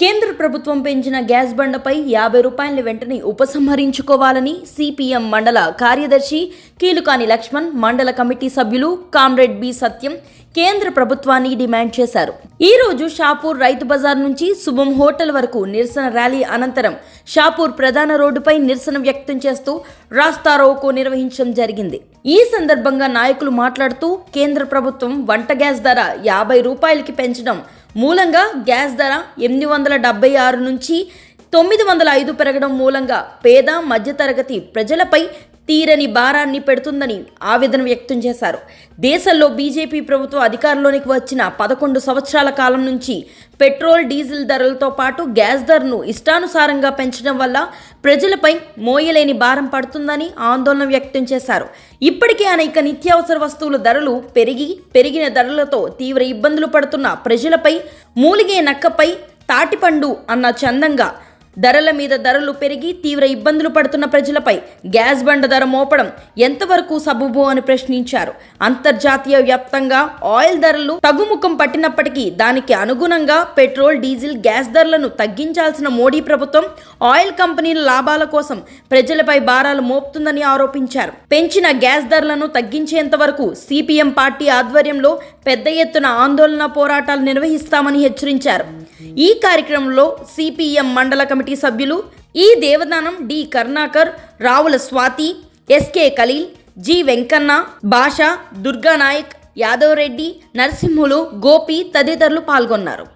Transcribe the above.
కేంద్ర ప్రభుత్వం పెంచిన గ్యాస్ బండపై యాభై రూపాయలను వెంటనే ఉపసంహరించుకోవాలని సిపిఎం మండల కార్యదర్శి కీలుకాని లక్ష్మణ్ మండల కమిటీ సభ్యులు కామ్రేడ్ బి సత్యం కేంద్ర ప్రభుత్వాన్ని డిమాండ్ చేశారు. ఈ రోజు షాపూర్ రైతు బజార్ నుంచి శుభం హోటల్ వరకు నిరసన ర్యాలీ అనంతరం షాపూర్ ప్రధాన రోడ్డుపై నిరసన వ్యక్తం చేస్తూ రాస్తా రోకో నిర్వహించడం జరిగింది. ఈ సందర్భంగా నాయకులు మాట్లాడుతూ కేంద్ర ప్రభుత్వం వంట గ్యాస్ ధర యాభై రూపాయలకి పెంచడం మూలంగా గ్యాస్ ధర ఎనిమిది వందల డెబ్బై ఆరు నుంచి తొమ్మిది వందల ఐదు పెరగడం మూలంగా పేద మధ్యతరగతి ప్రజలపై తీరని భారాన్ని పెడుతుందని ఆవేదన వ్యక్తం చేశారు. దేశంలో బీజేపీ ప్రభుత్వం అధికారంలోనికి వచ్చిన పదకొండు సంవత్సరాల కాలం నుంచి పెట్రోల్ డీజిల్ ధరలతో పాటు గ్యాస్ ధరను ఇష్టానుసారంగా పెంచడం వల్ల ప్రజలపై మోయలేని భారం పడుతుందని ఆందోళన వ్యక్తం చేశారు. ఇప్పటికే అనేక నిత్యావసర వస్తువుల ధరలు పెరిగి పెరిగిన ధరలతో తీవ్ర ఇబ్బందులు పడుతున్న ప్రజలపై మూలిగే నక్కపై తాటిపండు అన్న చందంగా ధరల మీద ధరలు పెరిగి తీవ్ర ఇబ్బందులు పడుతున్న ప్రజలపై గ్యాస్ బండ ధర మోపడం ఎంతవరకు సబబు అని ప్రశ్నించారు. అంతర్జాతీయ వ్యాప్తంగా ఆయిల్ ధరలు తగ్గుముఖం పట్టినప్పటికీ దానికి అనుగుణంగా పెట్రోల్ డీజిల్ గ్యాస్ ధరలను తగ్గించాల్సిన మోడీ ప్రభుత్వం ఆయిల్ కంపెనీల లాభాల కోసం ప్రజలపై భారాలు మోపుతుందని ఆరోపించారు. పెంచిన గ్యాస్ ధరలను తగ్గించేంత వరకు సిపిఎం పార్టీ ఆధ్వర్యంలో పెద్ద ఎత్తున ఆందోళన పోరాటాలు నిర్వహిస్తామని హెచ్చరించారు. ఈ కార్యక్రమంలో సిపిఎం మండల కమిటీ సభ్యులు E Devadanam D Karunakar Ravula Swathi SK Khaleel G Venkanna Basha Durganayak Yadav Reddy Narasimhulu Gopi తదితరులు పాల్గొన్నారు.